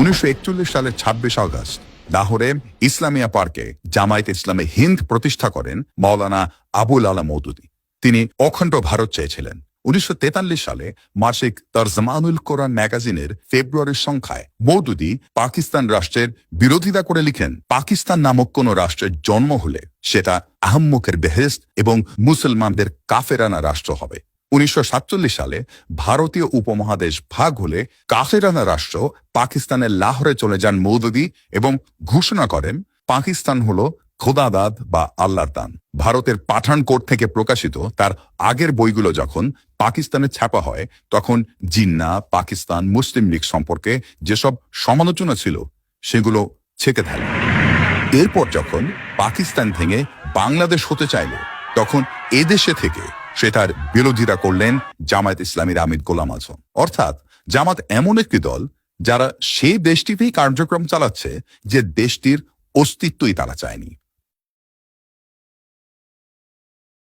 উনিশশো সালের ছাব্বিশ আগস্ট, লাহোরে ইসলামিয়া পার্কে জামায়াত ইসলামে হিন্দ প্রতিষ্ঠা করেন মাওলানা আবুল আলা মৌদুদি। তিনি অখণ্ড ভারত চেয়েছিলেন। উনিশশো তেতাল্লিশ সালে মাসিক তরজমানুল কোরআন ম্যাগাজিনের ফেব্রুয়ারির সংখ্যায় মৌদুদি পাকিস্তান রাষ্ট্রের বিরোধিতা করে লিখেন, পাকিস্তান নামক কোন রাষ্ট্রের জন্ম হলে সেটা আহম্মুখের বেহেস্ত এবং মুসলমানদের কাফেরানা রাষ্ট্র হবে। উনিশশো সালে ভারতীয় উপমহাদেশ ভাগ হলে কাফেরানা রাষ্ট্র পাকিস্তানের লাহোরে চলে যান মৌদুদি এবং ঘোষণা করেন, পাকিস্তান হল খোদাদাদ বা আল্লাহর দান। ভারতের পাঠান কোর্ট থেকে প্রকাশিত তার আগের বইগুলো যখন পাকিস্তানে ছাপা হয়, তখন জিন্না, পাকিস্তান, মুসলিম লীগ সম্পর্কে যেসব সমালোচনা ছিল, সেগুলো ছেকে থাকে এরপর যখন পাকিস্তান ভেঙে বাংলাদেশ হতে চাইল, তখন এদেশে থেকে সে তার বিরোধিতা করলেন জামায়াত ইসলামীর আমির গোলাম আজম। অর্থাৎ জামাত এমন একটি দল যারা সেই দেশটিতেই কার্যক্রম চালাচ্ছে যে দেশটির অস্তিত্বই তারা চায়নি।